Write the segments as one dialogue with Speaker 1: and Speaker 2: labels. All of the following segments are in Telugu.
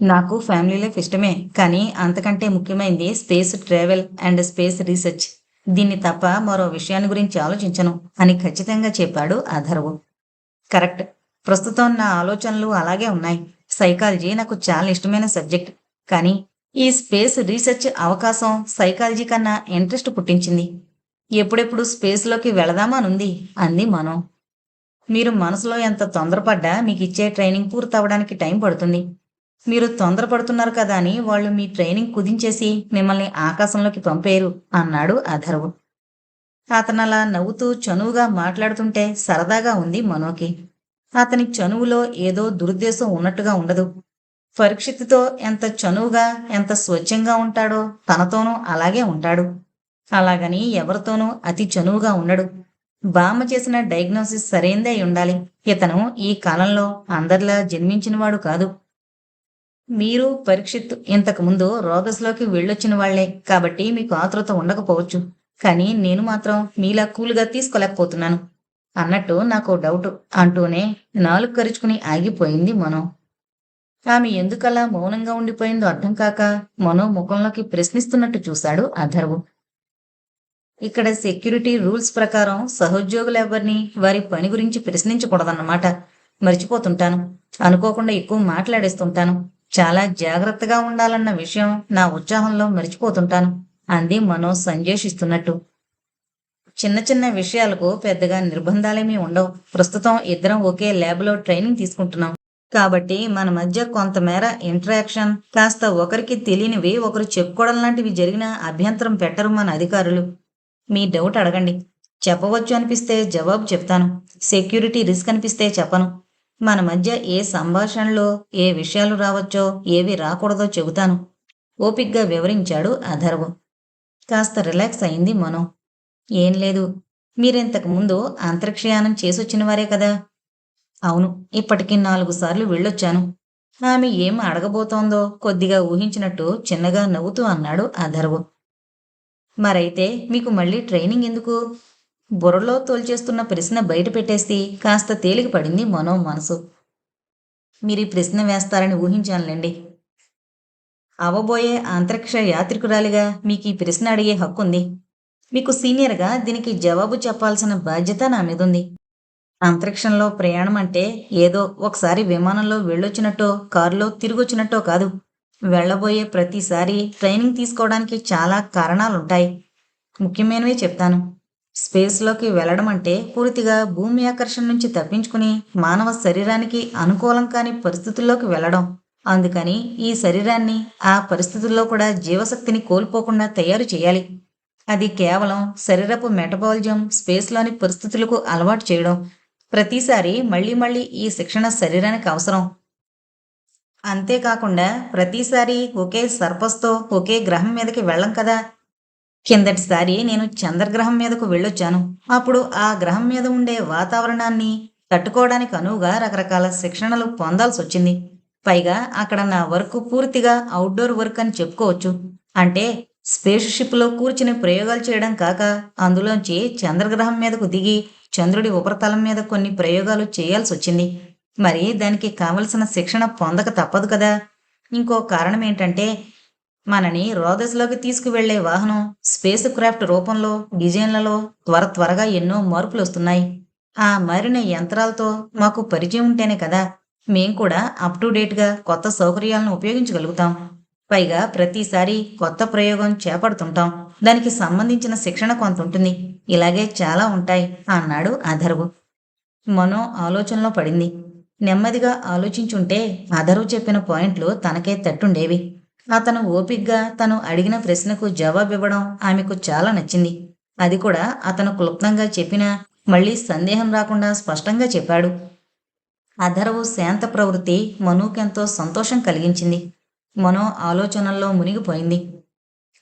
Speaker 1: నాకు ఫ్యామిలీ లైఫ్ ఇష్టమే కానీ అంతకంటే ముఖ్యమైనది space travel and space research దీన్ని తప్ప మరో విషయాన్ని గురించి ఆలోచించను అని ఖచ్చితంగా చెప్పాడు అధర్వు. కరెక్ట్ ప్రస్తుతం నా ఆలోచనలు అలాగే ఉన్నాయి. సైకాలజీ నాకు చాలా ఇష్టమైన సబ్జెక్ట్ కానీ ఈ స్పేస్ రీసెర్చ్ అవకాశం సైకాలజీ కన్నా ఇంట్రెస్ట్ పుట్టించింది. ఎప్పుడెప్పుడు స్పేస్లోకి వెళదామానుంది అంది మనం. మీరు మనసులో ఎంత తొందరపడ్డా మీకు ఇచ్చే ట్రైనింగ్ పూర్తవడానికి టైం పడుతుంది. మీరు తొందరపడుతున్నారు కదా అని వాళ్ళు మీ ట్రైనింగ్ కుదించేసి మిమ్మల్ని ఆకాశంలోకి పంపేరు అన్నాడు అధర్వ్. అతను అలా నవ్వుతూ చనువుగా మాట్లాడుతుంటే సరదాగా ఉంది మనోకి. అతని చనువులో ఏదో దురుద్దేశం ఉన్నట్టుగా ఉండదు. పరీక్షిత్తుతో ఎంత చనువుగా ఎంత స్వచ్ఛంగా ఉంటాడో తనతోనూ అలాగే ఉంటాడు. అలాగని ఎవరితోనూ అతి చనువుగా ఉండడు. బామ్మ చేసిన డయాగ్నోసిస్ సరైందే అయి ఉండాలి. ఇతను ఈ కాలంలో అందరిలా జన్మించినవాడు కాదు. మీరు పరీక్షిత్ ఇంతకు ముందు రోగస్లోకి వెళ్ళొచ్చిన వాళ్ళే కాబట్టి మీకు ఆతృత ఉండకపోవచ్చు. కానీ నేను మాత్రం మీలా కూల్గా తీసుకోలేకపోతున్నాను. అన్నట్టు నాకు డౌట్ అంటూనే నాలుగు కరుచుకుని ఆగిపోయింది మనో. ఆమె ఎందుకలా మౌనంగా ఉండిపోయిందో అర్థం కాక మనో ముఖంలోకి ప్రశ్నిస్తున్నట్టు చూశాడు అధర్వు. ఇక్కడ సెక్యూరిటీ రూల్స్ ప్రకారం సహోద్యోగులు ఎవరిని వారి పని గురించి ప్రశ్నించకూడదన్నమాట. మర్చిపోతుంటాను. అనుకోకుండా ఎక్కువ మాట్లాడేస్తుంటాను. చాలా జాగ్రత్తగా ఉండాలన్న విషయం నా ఉత్సాహంలో మరిచిపోతుంటాను అంది మనో సంజేషిస్తున్నట్టు. చిన్న చిన్న విషయాలకు పెద్దగా నిర్బంధాలేమీ ఉండవు. ప్రస్తుతం ఇద్దరం ఒకే ల్యాబ్లో ట్రైనింగ్ తీసుకుంటున్నాం. కాబట్టి మన మధ్య కొంతమేర ఇంటరాక్షన్ కాస్త ఒకరికి తెలియనివి ఒకరు చెప్పుకోవడం లాంటివి జరిగిన అభ్యంతరం పెట్టరు మన అధికారులు. మీ డౌట్ అడగండి. చెప్పవచ్చు అనిపిస్తే జవాబు చెప్తాను. సెక్యూరిటీ రిస్క్ అనిపిస్తే చెప్పను. మన మధ్య ఏ సంభాషణలో ఏ విషయాలు రావచ్చో ఏవి రాకూడదో చెబుతాను. ఓపిగ్గా వివరించాడు అధర్వు. కాస్త రిలాక్స్ అయింది మనో. ఏం లేదు. మీరింతకు ముందు అంతరిక్షయానం చేసొచ్చిన వారే కదా. అవును ఇప్పటికి నాలుగు సార్లు వెళ్ళొచ్చాను. ఆమె ఏం అడగబోతోందో కొద్దిగా ఊహించినట్టు చిన్నగా నవ్వుతూ అన్నాడు అధర్వు. మరైతే మీకు మళ్ళీ ట్రైనింగ్ ఎందుకు? బుర్రలో తోల్చేస్తున్న ప్రశ్న బయట పెట్టేసి కాస్త తేలిక పడింది మనో మనసు. మీరు ఈ ప్రశ్న వేస్తారని ఊహించానులేండి. అవబోయే అంతరిక్ష యాత్రికురాలిగా మీకు ఈ ప్రశ్న అడిగే హక్కు ఉంది. మీకు సీనియర్గా దీనికి జవాబు చెప్పాల్సిన బాధ్యత నా మీద ఉంది అంతరిక్షంలో ప్రయాణం అంటే ఏదో ఒకసారి విమానంలో వెళ్ళొచ్చినట్టో కారులో తిరిగొచ్చినట్టో కాదు. వెళ్ళబోయే ప్రతిసారి ట్రైనింగ్ తీసుకోవడానికి చాలా కారణాలుంటాయి. ముఖ్యమైనవి చెప్తాను. స్పేస్లోకి వెళ్ళడం అంటే పూర్తిగా భూమి ఆకర్షణ నుంచి తప్పించుకుని మానవ శరీరానికి అనుకూలం కాని పరిస్థితుల్లోకి వెళ్ళడం. అందుకని ఈ శరీరాన్ని ఆ పరిస్థితుల్లో కూడా జీవశక్తిని కోల్పోకుండా తయారు చేయాలి. అది కేవలం శరీరపు మెటబాలిజం స్పేస్లోని పరిస్థితులకు అలవాటు చేయడం. ప్రతిసారి మళ్ళీ మళ్ళీ ఈ శిక్షణ శరీరానికి అవసరం. అంతేకాకుండా ప్రతిసారి ఒకే సర్పస్తో ఒకే గ్రహం మీదకి వెళ్ళం కదా. కిందటిసారి నేను చంద్రగ్రహం మీదకు వెళ్ళొచ్చాను. అప్పుడు ఆ గ్రహం మీద ఉండే వాతావరణాన్ని తట్టుకోవడానికి అనువుగా రకరకాల శిక్షణలు పొందాల్సి వచ్చింది. పైగా అక్కడ నా వర్క్ పూర్తిగా అవుట్డోర్ వర్క్ అని చెప్పుకోవచ్చు. అంటే స్పేస్ షిప్లో కూర్చుని ప్రయోగాలు చేయడం కాక అందులోంచి చంద్రగ్రహం మీదకు దిగి చంద్రుడి ఉపరితలం మీద కొన్ని ప్రయోగాలు చేయాల్సి వచ్చింది. మరి దానికి కావలసిన శిక్షణ పొందక తప్పదు కదా. ఇంకో కారణం ఏంటంటే మనని రోదస్లోకి తీసుకువెళ్ళే వాహనం స్పేస్ క్రాఫ్ట్ రూపంలో డిజైన్లలో త్వర త్వరగా ఎన్నో మార్పులు వస్తున్నాయి. ఆ మారిన యంత్రాలతో మాకు పరిచయం ఉంటేనే కదా మేం కూడా అప్ టు డేట్గా కొత్త సౌకర్యాలను ఉపయోగించగలుగుతాం. పైగా ప్రతిసారి కొత్త ప్రయోగం చేపడుతుంటాం. దానికి సంబంధించిన శిక్షణ కొంత ఉంటుంది. ఇలాగే చాలా ఉంటాయి అన్నాడు అధర్వు మనో ఆలోచనలో పడింది. నెమ్మదిగా ఆలోచించుంటే అధర్వు చెప్పిన పాయింట్లు తనకే తట్టుండేవి. అతను ఓపిగ్గా తను అడిగిన ప్రశ్నకు జవాబివ్వడం ఆమెకు చాలా నచ్చింది. అది కూడా అతను క్లుప్తంగా చెప్పినా మళ్ళీ సందేహం రాకుండా స్పష్టంగా చెప్పాడు. అధర్వు శాంత ప్రవృత్తి మనుకెంతో సంతోషం కలిగించింది. మనో ఆలోచనల్లో మునిగిపోయింది.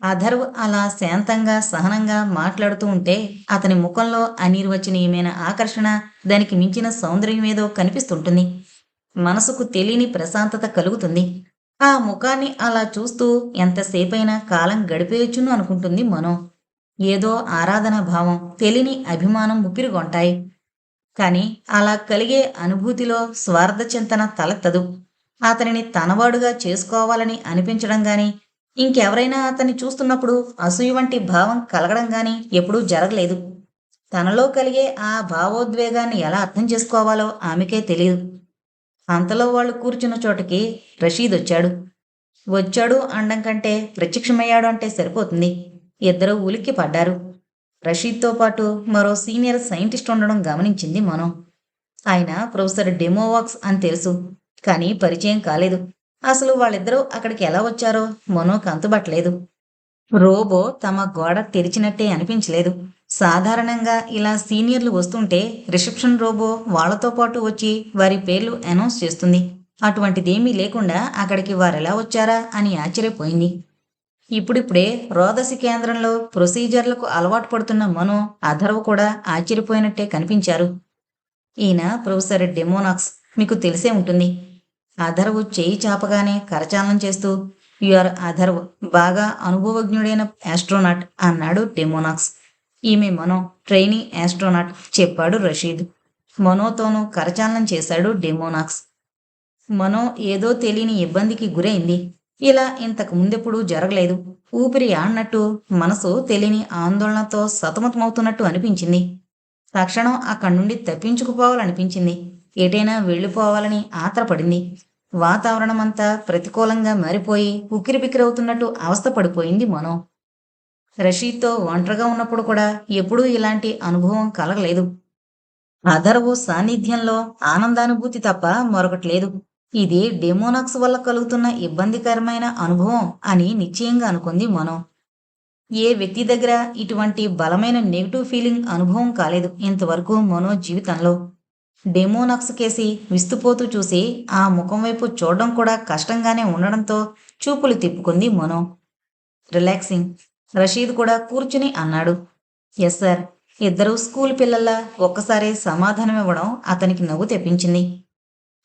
Speaker 1: అధర్వ్ అలా శాంతంగా సహనంగా మాట్లాడుతూ ఉంటే అతని ముఖంలో అనిర్వచనీయమైన ఆకర్షణ దానికి మించిన సౌందర్యం ఏదో కనిపిస్తుంటుంది. మనసుకు తెలియని ప్రశాంతత కలుగుతుంది. ఆ ముఖాన్ని అలా చూస్తూ ఎంతసేపైనా కాలం గడిపేయచ్చును అనుకుంటుంది మనో. ఏదో ఆరాధన భావం తెలియని అభిమానం ముప్పిరిగొంటాయి కాని అలా కలిగే అనుభూతిలో స్వార్థ చింతన తలెత్తదు. అతనిని తనవాడుగా చేసుకోవాలని అనిపించడం గాని ఇంకెవరైనా అతన్ని చూస్తున్నప్పుడు అసూయ వంటి భావం కలగడం గాని ఎప్పుడూ జరగలేదు. తనలో కలిగే ఆ భావోద్వేగాన్ని ఎలా అర్థం చేసుకోవాలో ఆమెకే తెలియదు. అంతలో వాళ్ళు కూర్చున్న చోటకి రషీద్ వచ్చాడు. వచ్చాడు అనడం కంటే ప్రత్యక్షమయ్యాడు అంటే సరిపోతుంది. ఇద్దరు ఉలిక్కి పడ్డారు. రషీద్తో పాటు మరో సీనియర్ సైంటిస్ట్ ఉండడం గమనించింది మనం. ఆయన ప్రొఫెసర్ డెమోవాక్స్ అని తెలుసు కానీ పరిచయం కాలేదు. అసలు వాళ్ళిద్దరూ అక్కడికి ఎలా వచ్చారో మనోకు అంతుబట్టలేదు. రోబో తమ గోడ తెరిచినట్టే అనిపించలేదు. సాధారణంగా ఇలా సీనియర్లు వస్తుంటే రిసెప్షన్ రోబో వాళ్ళతో పాటు వచ్చి వారి పేర్లు అనౌన్స్ చేస్తుంది. అటువంటిదేమీ లేకుండా అక్కడికి వారెలా వచ్చారా అని ఆశ్చర్యపోయింది. ఇప్పుడిప్పుడే రోదసి కేంద్రంలో ప్రొసీజర్లకు అలవాటు పడుతున్న మనో అధర్వ కూడా ఆశ్చర్యపోయినట్టే కనిపించారు. ఈయన ప్రొఫెసర్ డెమోనాక్స్ మీకు తెలిసే ఉంటుంది. అధర్వు చేయి చాపగానే కరచాలనం చేస్తూ యు ఆర్ అధర్వ్ బాగా అనుభవజ్ఞుడైన ఆస్ట్రోనాట్ అన్నాడు డెమోనాక్స్. ఈమె మనో ట్రైనీ యాస్ట్రోనాట్ చెప్పాడు రషీద్. మనోతోనూ కరచాలనం చేశాడు డెమోనాక్స్. మనో ఏదో తెలియని ఇబ్బందికి గురైంది. ఇలా ఇంతకు ముందెప్పుడు జరగలేదు. ఊపిరి ఆడినట్టు మనసు తెలియని ఆందోళనతో సతమతమవుతున్నట్టు అనిపించింది. తక్షణం అక్కడి నుండి తప్పించుకుపోవాలనిపించింది. ఎటైనా వెళ్ళిపోవాలని ఆత్రపడింది. వాతావరణమంతా ప్రతికూలంగా మారిపోయి ఉక్కిరిబిక్కిరవుతున్నట్టు అవస్థపడిపోయింది మనో. రషీద్తో ఒంటరిగా ఉన్నప్పుడు కూడా ఎప్పుడూ ఇలాంటి అనుభవం కలగలేదు. అధర్వు సాన్నిధ్యంలో ఆనందానుభూతి తప్ప మరొకటి లేదు. ఇది డెమోనాక్స్ వల్ల కలుగుతున్న ఇబ్బందికరమైన అనుభవం అని నిశ్చయంగా అనుకుంది మనం. ఏ వ్యక్తి దగ్గర ఇటువంటి బలమైన నెగిటివ్ ఫీలింగ్ అనుభవం కాలేదు ఇంతవరకు మనో జీవితంలో. డెమోనాక్స్ కేసి విస్తుపోతూ చూసి ఆ ముఖం వైపు చూడడం కూడా కష్టంగానే ఉండడంతో చూపులు తిప్పుకుంది మనో. రిలాక్సింగ్. రషీద్ కూడా కూర్చుని అన్నాడు. ఎస్ సార్ ఇద్దరూ స్కూల్ పిల్లల్లా ఒక్కసారి సమాధానం ఇవ్వడం అతనికి నవ్వు తెప్పించింది.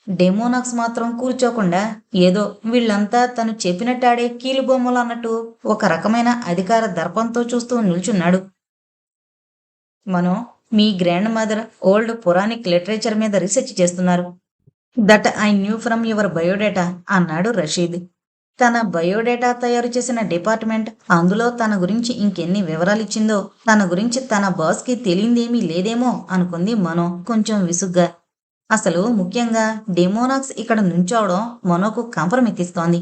Speaker 1: డెమోనాక్స్ మాత్రం కూర్చోకుండా ఏదో వీళ్ళంతా తను చెప్పినట్టాడే కీలుబొమ్మలు అన్నట్టు ఒక రకమైన అధికార దర్పంతో చూస్తూ నిల్చున్నాడు. మనం మీ grandmother old Puranic literature మీద రీసెర్చ్ చేస్తున్నారు. That I knew from your biodata అన్నాడు రషీద్. తన బయోడేటా తయారు చేసిన డిపార్ట్మెంట్. అందులో తన గురించి ఇంకెన్ని వివరాలు ఇచ్చిందో తన గురించి తన బాస్కి తెలియందేమీ లేదేమో అనుకుంది మనో. కొంచెం విసుగ్గా. అసలు ముఖ్యంగా డెమోనాక్స్ ఇక్కడ నుంచోవడం మనోకు కంపరమెత్తిస్తోంది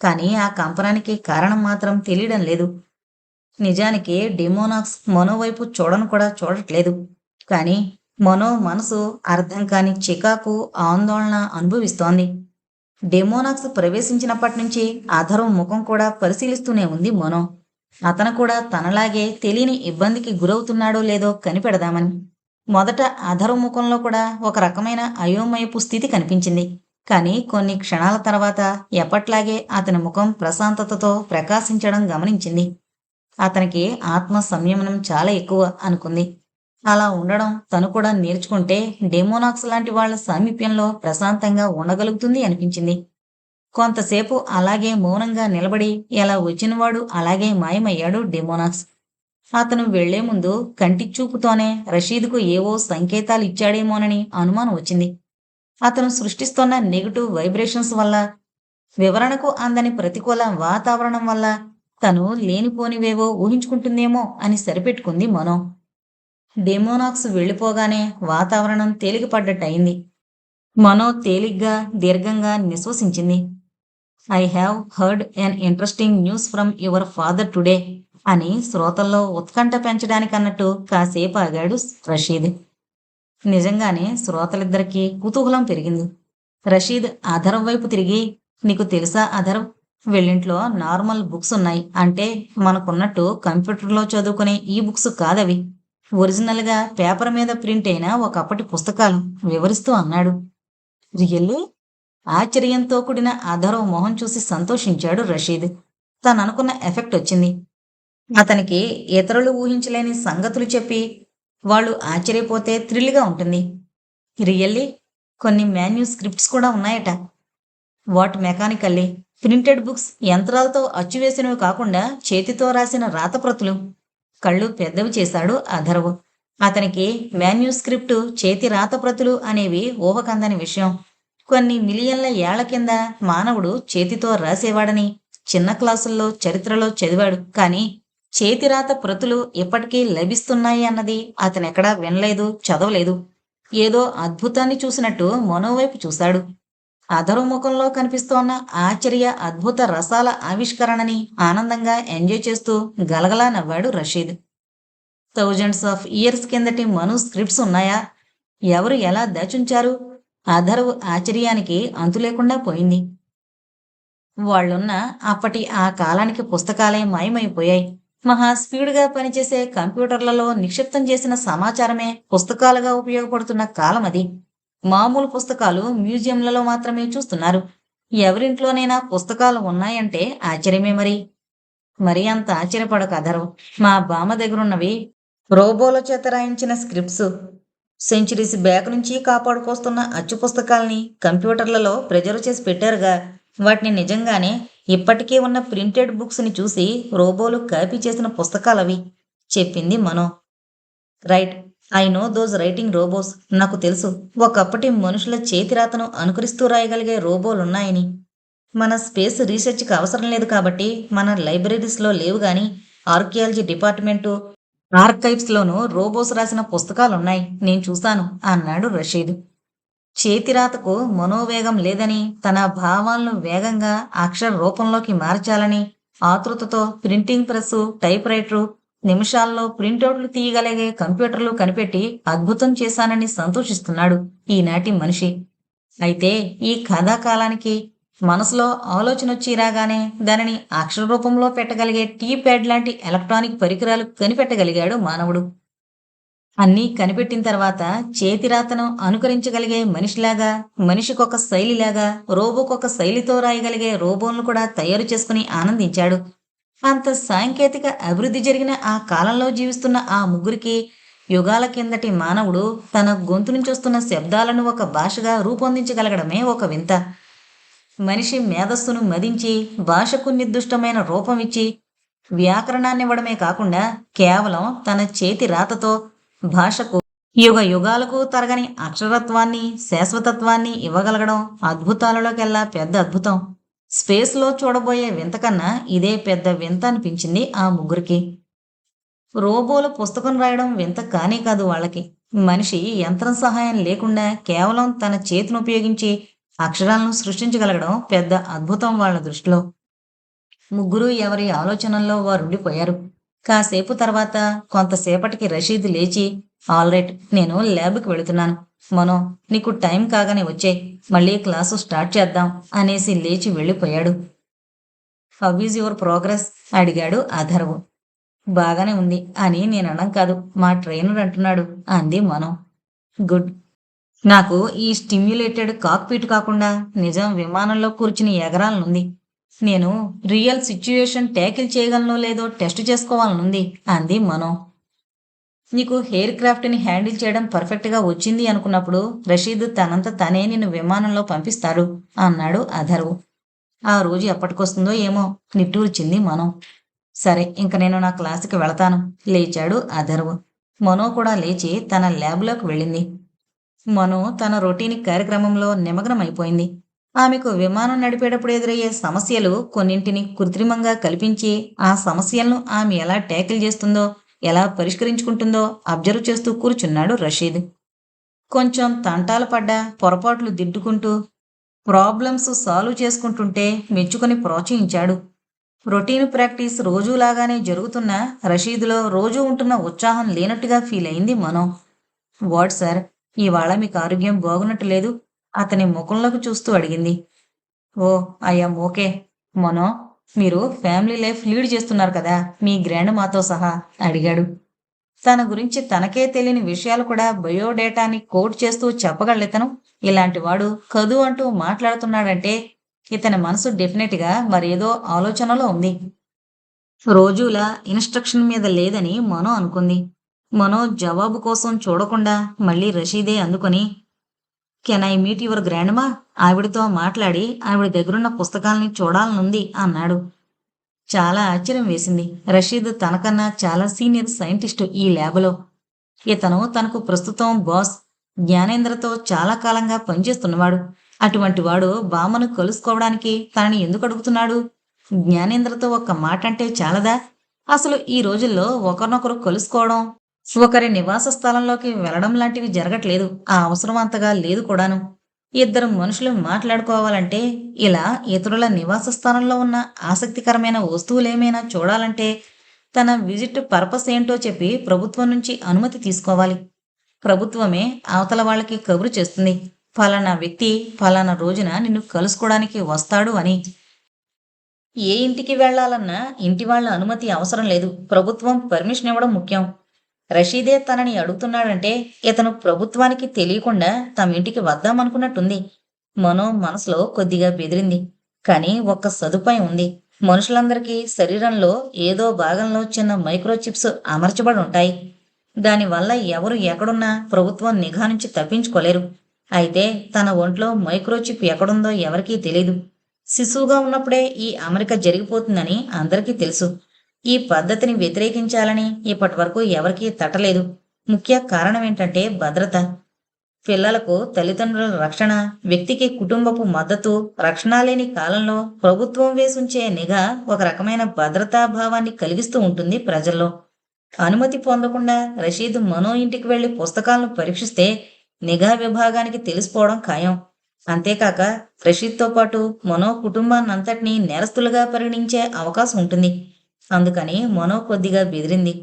Speaker 1: కానీ ఆ కంపరానికి కారణం మాత్రం తెలియడం లేదు. నిజానికి డెమోనాక్స్ మనో వైపు చూడను కూడా చూడట్లేదు. కానీ మనో మనసు అర్థం కాని చికాకు ఆందోళన అనుభవిస్తోంది. డెమోనాక్స్ ప్రవేశించినప్పటి నుంచి అధర్వం ముఖం కూడా పరిశీలిస్తూనే ఉంది మనో. అతను కూడా తనలాగే తెలియని ఇబ్బందికి గురవుతున్నాడో లేదో కనిపెడదామని. మొదట అధర్వ ముఖంలో కూడా ఒక రకమైన అయోమయపు స్థితి కనిపించింది. కానీ కొన్ని క్షణాల తర్వాత ఎప్పట్లాగే అతని ముఖం ప్రశాంతతతో ప్రకాశించడం గమనించింది. అతనికి ఆత్మ సంయమనం చాలా ఎక్కువ అనుకుంది. అలా ఉండడం తను కూడా నేర్చుకుంటే డెమోనాక్స్ లాంటి వాళ్ళ సామీప్యంలో ప్రశాంతంగా ఉండగలుగుతుంది అనిపించింది. కొంతసేపు అలాగే మౌనంగా నిలబడి ఎలా వచ్చినవాడు అలాగే మాయమయ్యాడు డెమోనాక్స్. అతను వెళ్ళే ముందు కంటి చూపుతోనే రషీద్కు ఏవో సంకేతాలు ఇచ్చాడేమోనని అనుమానం వచ్చింది. అతను సృష్టిస్తున్న నెగిటివ్ వైబ్రేషన్స్ వల్ల వివరణకు అందని ప్రతికూల వాతావరణం వల్ల తను లేనిపోనివేవో ఊహించుకుంటుందేమో అని సరిపెట్టుకుంది మనో. డెమోనాక్స్ వెళ్ళిపోగానే వాతావరణం తేలికపడ్డట్టయింది. మనో తేలిగ్గా దీర్ఘంగా నిశ్వసించింది. I have heard an interesting news from your father today అని శ్రోతల్లో ఉత్కంఠ పెంచడానికన్నట్టు కాసేపు ఆగాడు రషీద్. నిజంగానే శ్రోతలిద్దరికీ కుతూహలం పెరిగింది. రషీద్ అధరం వైపు తిరిగి నీకు తెలుసా అధర్వ్ వెళ్ళింట్లో నార్మల్ బుక్స్ ఉన్నాయి అంటే మనకున్నట్టు కంప్యూటర్లో చదువుకునే ఈ బుక్స్ కాదవి. ఒరిజినల్గా పేపర్ మీద ప్రింట్ అయిన ఒకప్పటి పుస్తకాలు వివరిస్తూ అన్నాడు. రియల్లీ? ఆశ్చర్యంతో కూడిన అధరం మొహం చూసి సంతోషించాడు రషీద్. తను అనుకున్న ఎఫెక్ట్ వచ్చింది. అతనికి ఇతరులు ఊహించలేని సంగతులు చెప్పి వాళ్ళు ఆశ్చర్యపోతే థ్రిల్గా ఉంటుంది. రియల్లీ? కొన్ని మాన్యూ స్క్రిప్ట్స్ కూడా ఉన్నాయట. What mechanically? ప్రింటెడ్ బుక్స్ యంత్రాలతో అచ్చువేసినవి కాకుండా చేతితో రాసిన రాతప్రతులు కళ్ళు పెద్దవి చేశాడు అధర్వ్. అతనికి మాన్యూస్క్రిప్టు చేతి రాతప్రతులు అనేవి ఊహకందని విషయం. కొన్ని మిలియన్ల ఏళ్ళ కింద మానవుడు చేతితో రాసేవాడని చిన్న క్లాసుల్లో చరిత్రలో చదివాడు. కానీ చేతిరాత ప్రతులు ఇప్పటికీ లభిస్తున్నాయి అన్నది అతనెక్కడా వినలేదు చదవలేదు. ఏదో అద్భుతాన్ని చూసినట్టు మనోవైపు చూశాడు. అధరుముఖంలో కనిపిస్తోన్న ఆశ్చర్య అద్భుత రసాల ఆవిష్కరణని ఆనందంగా ఎంజాయ్ చేస్తూ గలగలా నవ్వాడు రషీద్. థౌజండ్స్ ఆఫ్ ఇయర్స్ కిందటి మను స్క్రిప్ట్స్ ఉన్నాయా? ఎవరు ఎలా దాచుంచారు? అధరువు ఆశ్చర్యానికి అంతు లేకుండా పోయింది. వాళ్ళున్న అప్పటి ఆ కాలానికి పుస్తకాలే మాయమైపోయాయి. మహా స్పీడ్గా పనిచేసే కంప్యూటర్లలో నిక్షిప్తం చేసిన సమాచారమే పుస్తకాలుగా ఉపయోగపడుతున్న కాలం అది మామూలు పుస్తకాలు మ్యూజియంలలో మాత్రమే చూస్తున్నారు. ఎవరింట్లోనైనా పుస్తకాలు ఉన్నాయంటే ఆశ్చర్యమే మరి. మరి అంత ఆశ్చర్యపడక అధరు మా బామ్మ దగ్గరున్నవి రోబోల చేత రాయించిన స్క్రిప్ట్స్. సెంచురీస్ బ్యాక్ నుంచి కాపాడుకొస్తున్న అచ్చు పుస్తకాల్ని కంప్యూటర్లలో ప్రిజర్వ్ చేసి పెట్టారుగా. వాటిని నిజంగానే ఇప్పటికే ఉన్న ప్రింటెడ్ బుక్స్ని చూసి రోబోలు కాపీ చేసిన పుస్తకాలవి చెప్పింది Mano. Right. I know those writing robots నాకు తెలుసు. ఒకప్పటి మనుషుల చేతిరాతను అనుకరిస్తూ రాయగలిగే రోబోలున్నాయని. మన స్పేస్ రీసెర్చ్కి అవసరం లేదు కాబట్టి మన లైబ్రరీస్లో లేవు గాని ఆర్కియాలజీ డిపార్ట్మెంటు ఆర్కైవ్స్లోనూ రోబోస్ రాసిన పుస్తకాలున్నాయి. నేను చూశాను అన్నాడు రషీద్. చేతిరాతకు మనోవేగం లేదని తన భావాలను వేగంగా అక్షర రూపంలోకి మార్చాలని ఆతృతతో ప్రింటింగ్ ప్రెస్సు టైప్ రైటరు నిమిషాల్లో ప్రింటౌట్లు తీయగలిగే కంప్యూటర్లు కనిపెట్టి అద్భుతం చేశానని సంతోషిస్తున్నాడు ఈనాటి మనిషి. అయితే ఈ కథాకాలానికి మనసులో ఆలోచన వచ్చి రాగానే దానిని అక్షర రూపంలో పెట్టగలిగే టీ ప్యాడ్ లాంటి ఎలక్ట్రానిక్ పరికరాలు కనిపెట్టగలిగాడు మానవుడు. అన్నీ కనిపెట్టిన తర్వాత చేతిరాతను అనుకరించగలిగే మనిషిలాగా మనిషికొక శైలిలాగా రోబోకొక శైలితో రాయగలిగే రోబోను కూడా తయారు చేసుకుని ఆనందించాడు. అంత సాంకేతిక అభివృద్ధి జరిగిన ఆ కాలంలో జీవిస్తున్న ఆ ముగ్గురికి యుగాల కిందటి మానవుడు తన గొంతు నుంచి వస్తున్న శబ్దాలను ఒక భాషగా రూపొందించగలగడమే ఒక వింత. మనిషి మేధస్సును మదించి భాషకు నిర్దిష్టమైన రూపం ఇచ్చి వ్యాకరణాన్ని ఇవ్వడమే కాకుండా కేవలం తన చేతి రాతతో భాషకు యుగ యుగాలకు తరగని అక్షరత్వాన్ని శాశ్వతత్వాన్ని ఇవ్వగలగడం అద్భుతాలలోకెల్లా పెద్ద అద్భుతం. స్పేస్లో చూడబోయే వింత కన్నా ఇదే పెద్ద వింత అనిపించింది ఆ ముగ్గురికి. రోబోలు పుస్తకం రాయడం వింత కానే కాదు వాళ్ళకి. మనిషి యంత్రం సహాయం లేకుండా కేవలం తన చేతిని ఉపయోగించి అక్షరాలను సృష్టించగలగడం పెద్ద అద్భుతం వాళ్ళ దృష్టిలో. ముగ్గురు ఎవరి ఆలోచనల్లో వారు ఉండిపోయారు కాసేపు తర్వాత కొంతసేపటికి రషీద్ లేచి ఆల్ రైట్ నేను ల్యాబ్కి వెళుతున్నాను. మనో నీకు టైం కాగానే వచ్చే మళ్ళీ క్లాసు స్టార్ట్ చేద్దాం అనేసి లేచి వెళ్ళిపోయాడు. హౌ ఈజ్ యువర్ ప్రోగ్రెస్ అడిగాడు అధర్వు బాగానే ఉంది అని నేను అనడం కాదు మా ట్రైనర్ అంటున్నాడు అంది మనం. గుడ్ నాకు ఈ స్టిమ్యులేటెడ్ కాక్పీట్ కాకుండా నిజం విమానంలో కూర్చుని ఎగరాలనుంది. నేను రియల్ సిచ్యుయేషన్ ట్యాకిల్ చేయగలనో లేదో టెస్ట్ చేసుకోవాలనుంది అంది మనో. నీకు హెయిర్ క్రాఫ్ట్ని హ్యాండిల్ చేయడం పర్ఫెక్ట్గా వచ్చింది అనుకున్నప్పుడు రషీద్ తనంత తనే నిన్ను విమానంలో పంపిస్తాడు అన్నాడు అధర్వ్. ఆ రోజు ఎప్పటికొస్తుందో ఏమో నిట్టూర్చింది మనో. సరే ఇంక నేను నా క్లాసుకి వెళతాను లేచాడు అధర్వ్. మనో కూడా లేచి తన ల్యాబ్లోకి వెళ్ళింది. మనో తన రొటీన్ కార్యక్రమంలో నిమగ్నమైపోయింది. ఆమెకు విమానం నడిపేటప్పుడు ఎదురయ్యే సమస్యలు కొన్నింటిని కృత్రిమంగా కల్పించి ఆ సమస్యలను ఆమె ఎలా ట్యాకిల్ చేస్తుందో ఎలా పరిష్కరించుకుంటుందో అబ్జర్వ్ చేస్తూ కూర్చున్నాడు రషీద్. కొంచెం తంటాలు పడ్డా పొరపాట్లు దిద్దుకుంటూ ప్రాబ్లమ్స్ సాల్వ్ చేసుకుంటుంటే మెచ్చుకొని ప్రోత్సహించాడు. రొటీన్ ప్రాక్టీస్ రోజులాగానే జరుగుతున్న రషీద్లో రోజూ ఉంటున్న ఉత్సాహం లేనట్టుగా ఫీల్ అయింది మనం. What sir? ఇవాళ మీకు ఆరోగ్యం బాగున్నట్టు లేదు అతని ముఖంలోకి చూస్తూ అడిగింది. Oh I'm okay Mano. మీరు ఫ్యామిలీ లైఫ్ లీడ్ చేస్తున్నారు కదా మీ గ్రాండ్ మాతో సహా అడిగాడు. తన గురించి తనకే తెలియని విషయాలు కూడా బయోడేటాని కోట్ చేస్తూ చెప్పగలితను ఇలాంటి వాడు కదు అంటూ మాట్లాడుతున్నాడంటే ఇతని మనసు డెఫినెట్గా మరేదో ఆలోచనలో ఉంది. రోజులా ఇన్స్ట్రక్షన్ మీద లేదని మనో అనుకుంది. మనో జవాబు కోసం చూడకుండా మళ్ళీ రషీదే అందుకొని can I meet your grandma? ఆవిడతో మాట్లాడి ఆవిడ దగ్గరున్న పుస్తకాలని చూడాలనుంది అన్నాడు. చాలా ఆశ్చర్యం వేసింది. రషీద్ తనకన్నా చాలా సీనియర్ సైంటిస్టు ఈ ల్యాబ్లో. ఇతను తనకు ప్రస్తుతం బాస్. జ్ఞానేంద్రతో చాలా కాలంగా పనిచేస్తున్నవాడు. అటువంటి వాడు బామను కలుసుకోవడానికి తనని ఎందుకు అడుగుతున్నాడు? జ్ఞానేంద్రతో ఒక్క మాట అంటే చాలదా? అసలు ఈ రోజుల్లో ఒకరినొకరు కలుసుకోవడం ఒకరి నివాస స్థలంలోకి వెళ్ళడం లాంటివి జరగట్లేదు. ఆ అవసరం అంతగా లేదు కూడాను. ఇద్దరు మనుషులు మాట్లాడుకోవాలంటే ఇలా ఇతరుల నివాస స్థానంలో ఉన్న ఆసక్తికరమైన వస్తువులేమైనా చూడాలంటే తన విజిట్ పర్పస్ ఏంటో చెప్పి ప్రభుత్వం నుంచి అనుమతి తీసుకోవాలి. ప్రభుత్వమే అవతల వాళ్ళకి కబురు చేస్తుంది. ఫలానా వ్యక్తి ఫలానా రోజున నిన్ను కలుసుకోవడానికి వస్తాడు అని. ఏ ఇంటికి వెళ్ళాలన్నా ఇంటి వాళ్ళ అనుమతి అవసరం లేదు. ప్రభుత్వం పర్మిషన్ ఇవ్వడం ముఖ్యం. రషీదే తనని అడుగుతున్నాడంటే ఇతను ప్రభుత్వానికి తెలియకుండా తమ ఇంటికి వద్దామనుకున్నట్టుంది. మనో మనసులో కొద్దిగా బెదిరింది. కానీ ఒక్క సదుపాయం ఉంది. మనుషులందరికీ శరీరంలో ఏదో భాగంలో చిన్న మైక్రోచిప్స్ అమర్చబడి ఉంటాయి. దానివల్ల ఎవరు ఎక్కడున్నా ప్రభుత్వం నిఘా నుంచి తప్పించుకోలేరు. అయితే తన ఒంట్లో మైక్రోచిప్ ఎక్కడుందో ఎవరికీ తెలియదు శిశువుగా ఉన్నప్పుడే ఈ అమరిక జరిగిపోతుందని అందరికీ తెలుసు. ఈ పద్ధతిని వ్యతిరేకించాలని ఇప్పటి వరకు ఎవరికీ తట్టలేదు. ముఖ్య కారణం ఏంటంటే భద్రత. పిల్లలకు తల్లిదండ్రుల రక్షణ వ్యక్తికి కుటుంబపు మద్దతు రక్షణ లేని కాలంలో ప్రభుత్వం వేసుంచే నిఘా ఒక రకమైన భద్రతా భావాన్ని కలిగిస్తూ ఉంటుంది ప్రజల్లో. అనుమతి పొందకుండా రషీద్ మనో ఇంటికి వెళ్ళి పుస్తకాలను పరీక్షిస్తే నిఘా విభాగానికి తెలిసిపోవడం ఖాయం. అంతేకాక రషీద్తో పాటు మనో కుటుంబాన్నంతటినీ నేరస్తులుగా పరిగణించే అవకాశం ఉంటుంది. అందుకని మనో కొద్దిగా బెదిరింది.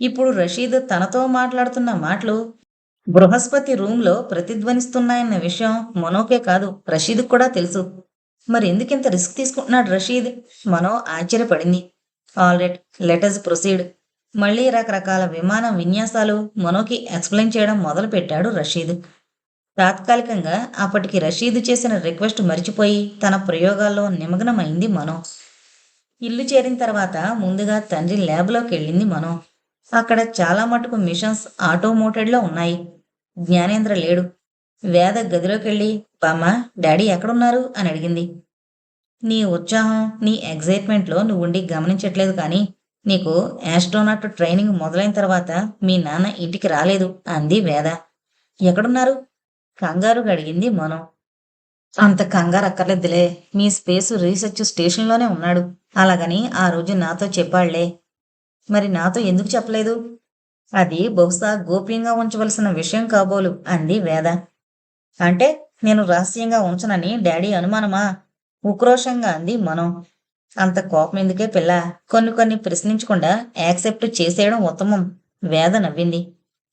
Speaker 1: ఇప్పుడు రషీద్ తనతో మాట్లాడుతున్న మాటలు బృహస్పతి రూంలో ప్రతిధ్వనిస్తున్నాయన్న విషయం మనోకే కాదు రషీద్ కూడా తెలుసు. మరి ఎందుకింత రిస్క్ తీసుకుంటున్నాడు Rashid? Mano ఆశ్చర్యపడింది. All right let us proceed. మళ్ళీ రకరకాల విమాన విన్యాసాలు మనోకి ఎక్స్ప్లెయిన్ చేయడం మొదలుపెట్టాడు రషీద్. తాత్కాలికంగా అప్పటికి రషీద్ చేసిన రిక్వెస్ట్ మరిచిపోయి తన ప్రయోగాల్లో నిమగ్నమైంది మనో. ఇల్లు చేరిన తర్వాత ముందుగా తండ్రి ల్యాబ్లోకి వెళ్ళింది మనం. అక్కడ చాలా మటుకు మిషన్స్ ఆటోమోటెడ్లో ఉన్నాయి. జ్ఞానేంద్ర లేడు. వేద గదిలోకి వెళ్ళి బామ్మ డాడీ ఎక్కడున్నారు? అని అడిగింది. నీ ఉత్సాహం నీ ఎగ్జైట్మెంట్లో నువ్వు ఉండి గమనించట్లేదు కానీ నీకు యాస్ట్రోనాట్ ట్రైనింగ్ మొదలైన తర్వాత మీ నాన్న ఇంటికి రాలేదు అంది వేద. ఎక్కడున్నారు? కంగారుగా అడిగింది మనం. అంత కంగారు అక్కర్లేదులే మీ స్పేస్ రీసెర్చ్ స్టేషన్లోనే ఉన్నాడు. అలాగని ఆ రోజు నాతో చెప్పాళ్ళే. మరి నాతో ఎందుకు చెప్పలేదు? అది బహుశా గోప్యంగా ఉంచవలసిన విషయం కాబోలు అంది వేద. అంటే నేను రహస్యంగా ఉంచనని డాడీ అనుమానమా? ఉక్రోషంగా అంది మనం. అంత కోపం ఎందుకే పిల్ల? కొన్ని కొన్ని ప్రశ్నించకుండా యాక్సెప్ట్ చేసేయడం ఉత్తమం వేద నవ్వింది.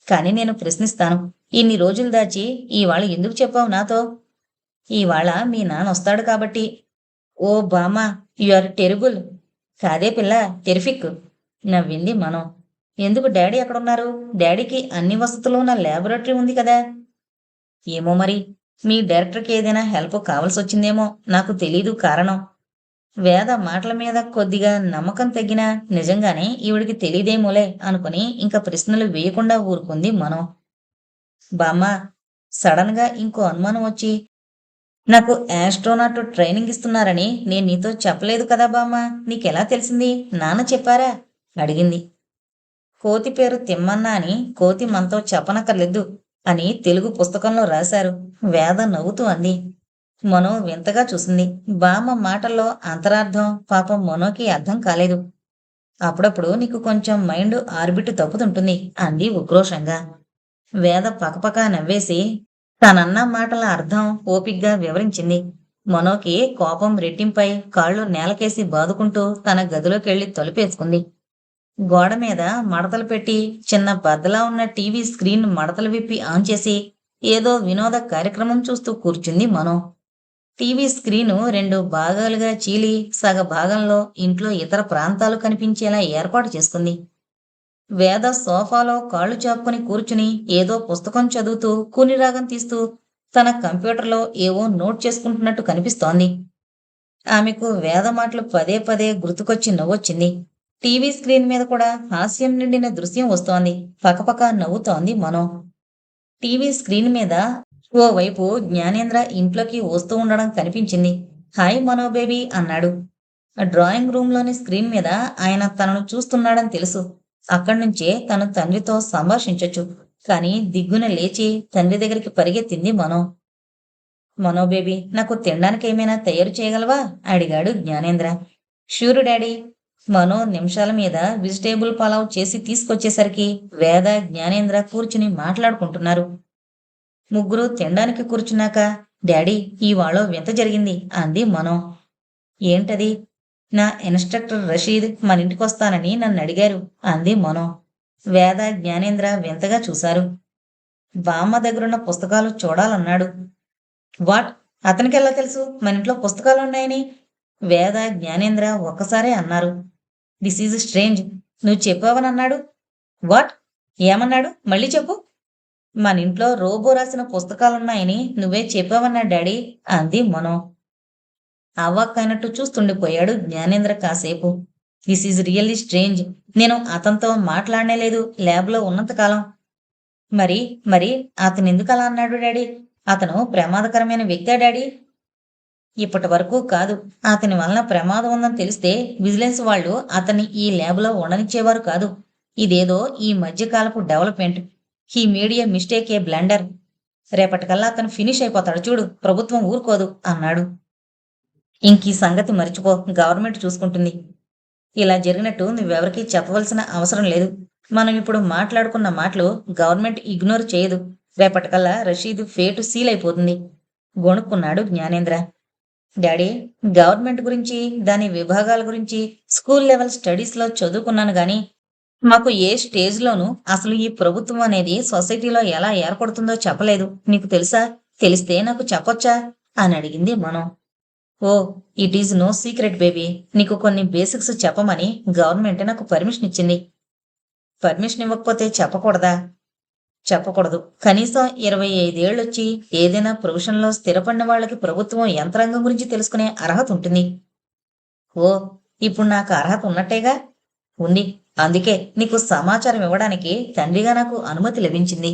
Speaker 1: కానీ నేను ప్రశ్నిస్తాను. ఇన్ని రోజులు దాచి ఇవాళ ఎందుకు చెప్పావు నాతో? ఇవాళ మీ నాన్న వస్తాడు కాబట్టి. ఓ బామా యు ఆర్ టెరిబుల్ కాదే పిల్ల టెరిఫిక్ నవ్వింది మనం. ఎందుకు డాడీ ఎక్కడున్నారు డాడీకి అన్ని వసతులు ఉన్న ల్యాబొరేటరీ ఉంది కదా. ఏమో మరి మీ డైరెక్టర్కి ఏదైనా హెల్ప్ కావాల్సి వచ్చిందేమో నాకు తెలీదు కారణం. వేద మాటల మీద కొద్దిగా నమ్మకం తగ్గినా నిజంగానే ఈవిడికి తెలియదేమోలే అనుకుని ఇంకా ప్రశ్నలు వేయకుండా ఊరుకుంది మనం. బామ్మ సడన్గా ఇంకో అనుమానం వచ్చి నాకు యాస్ట్రోనాట్ ట్రైనింగ్ ఇస్తున్నారని నేను నీతో చెప్పలేదు కదా బామ్మ. నీకెలా తెలిసింది? నాన్న చెప్పారా? అడిగింది. కోతి పేరు తిమ్మన్నా అని కోతి మనతో చెప్పనక్కర్లేదు అని తెలుగు పుస్తకంలో రాశారు. వేద నవ్వుతూ అంది. మనో వింతగా చూసింది. బామ్మ మాటల్లో అంతరార్థం పాపం మనోకి అర్థం కాలేదు. అప్పుడప్పుడు నీకు కొంచెం మైండ్ ఆర్బిట్ తప్పుతుంటుంది అంది ఉక్రోషంగా. వేద పకపక నవ్వేసి తనన్న మాటల అర్థం ఓపిగ్గా వివరించింది. మనోకి కోపం రెట్టింపై కాళ్ళు నేలకేసి బాదుకుంటూ తన గదిలోకెళ్ళి తలుపేసుకుంది. గోడ మీద మడతలు పెట్టి చిన్న బద్దలా ఉన్న టీవీ స్క్రీన్ మడతలు విప్పి ఆన్ చేసి ఏదో వినోద కార్యక్రమం చూస్తూ కూర్చుంది మనో. టీవీ స్క్రీను రెండు భాగాలుగా చీలి సగ భాగంలో ఇంట్లో ఇతర ప్రాంతాలు కనిపించేలా ఏర్పాటు చేసుకుంది. వేద సోఫాలో కాళ్ళు చాపుకొని కూర్చుని ఏదో పుస్తకం చదువుతూ కూనిరాగం తీస్తూ తన కంప్యూటర్లో ఏవో నోట్ చేసుకుంటున్నట్టు కనిపిస్తోంది. ఆమెకు వేద మాటలు పదే పదే గుర్తుకొచ్చి నవ్వొచ్చింది. టీవీ స్క్రీన్ మీద కూడా హాస్యం నిండిన దృశ్యం వస్తోంది. పకపక నవ్వుతోంది మనో. టీవీ స్క్రీన్ మీద ఓవైపు జ్ఞానేంద్ర ఇంట్లోకి వస్తూ ఉండడం కనిపించింది. హాయ్ మనో బేబీ అన్నాడు. డ్రాయింగ్ రూమ్లోని స్క్రీన్ మీద ఆయన తనను చూస్తున్నాడని తెలుసు. అక్కడి నుంచే తను తండ్రితో సంభాషించొచ్చు. కానీ దిగ్గున లేచి తండ్రి దగ్గరికి పరిగెత్తింది మనో. మనో బేబీ నాకు తినడానికి ఏమైనా తయారు చేయగలవా? అడిగాడు జ్ఞానేంద్ర. షూరు డాడీ మనో నిమిషాల మీద వెజిటేబుల్ పలావ్ చేసి తీసుకొచ్చేసరికి వేద జ్ఞానేంద్ర కూర్చుని మాట్లాడుకుంటున్నారు. ముగ్గురు తినడానికి కూర్చున్నాక డాడీ ఇవాళ వింత జరిగింది అంది మనో. ఏంటది? నా ఇన్స్ట్రక్టర్ రషీద్ మన ఇంటికి వస్తానని నన్ను అడిగారు అంది మనో. వేద జ్ఞానేంద్ర వింతగా చూశారు. బామ్మ దగ్గరున్న పుస్తకాలు చూడాలన్నాడు. వాట్? అతనికెలా తెలుసు? మన ఇంట్లో పుస్తకాలు ఉన్నాయని వేద జ్ఞానేంద్ర ఒక్కసారే అన్నారు. This is strange. నువ్వు చెప్పావని అన్నాడు వాట్? ఏమన్నాడు? మళ్ళీ చెప్పు. మన ఇంట్లో రోబో రాసిన పుస్తకాలున్నాయని నువ్వే చెప్పావన్నా డాడీ? అంది మనో. అవ్వక్కనట్టు చూస్తుండిపోయాడు జ్ఞానేంద్ర కాసేపు. దిస్ ఈజ్ రియల్లీ స్ట్రేంజ్ నేను అతనితో మాట్లాడనే లేదు ల్యాబ్లో ఉన్నంతకాలం. మరి మరి అతను ఎందుకు అలా అన్నాడు డాడీ? అతను ప్రమాదకరమైన వ్యక్తే డాడీ. ఇప్పటి వరకు కాదు అతని వలన ప్రమాదం ఉందని తెలిస్తే విజిలెన్స్ వాళ్ళు అతన్ని ఈ ల్యాబ్లో ఉండనిచ్చేవారు కాదు. ఇదేదో ఈ మధ్యకాలపు development. He made a mistake a blunder. రేపటికల్లా అతను ఫినిష్ అయిపోతాడు చూడు ప్రభుత్వం ఊరుకోదు అన్నాడు. ఇంక ఈ సంగతి మర్చిపో గవర్నమెంట్ చూసుకుంటుంది. ఇలా జరిగినట్టు నువ్వెవరికీ చెప్పవలసిన అవసరం లేదు. మనం ఇప్పుడు మాట్లాడుకున్న మాటలు గవర్నమెంట్ ఇగ్నోర్ చేయదు. రేపటికల్లా రషీద్ ఫేటు సీల్ అయిపోతుంది. గొణుక్కున్నాడు జ్ఞానేంద్ర. డాడీ గవర్నమెంట్ గురించి దాని విభాగాల గురించి స్కూల్ లెవెల్ స్టడీస్లో చదువుకున్నాను గాని మాకు ఏ స్టేజ్లోనూ అసలు ఈ ప్రభుత్వం అనేది సొసైటీలో ఎలా ఏర్పడుతుందో చెప్పలేదు. నీకు తెలుసా? తెలిస్తే నాకు చెప్పొచ్చా? అని అడిగింది మనం. ఓ it is no secret baby నీకు కొన్ని బేసిక్స్ చెప్పమని గవర్నమెంట్ నాకు పర్మిషన్ ఇచ్చింది. పర్మిషన్ ఇవ్వకపోతే చెప్పకూడదా? చెప్పకూడదు. కనీసం ఇరవై ఐదేళ్ళొచ్చి ఏదైనా ప్రొఫెషన్లో స్థిరపడిన వాళ్ళకి ప్రభుత్వం యంత్రాంగం గురించి తెలుసుకునే అర్హత ఉంటుంది. ఓ ఇప్పుడు నాకు అర్హత ఉన్నట్టేగా? ఉంది. అందుకే నీకు సమాచారం ఇవ్వడానికి తండ్రిగా నాకు అనుమతి లభించింది.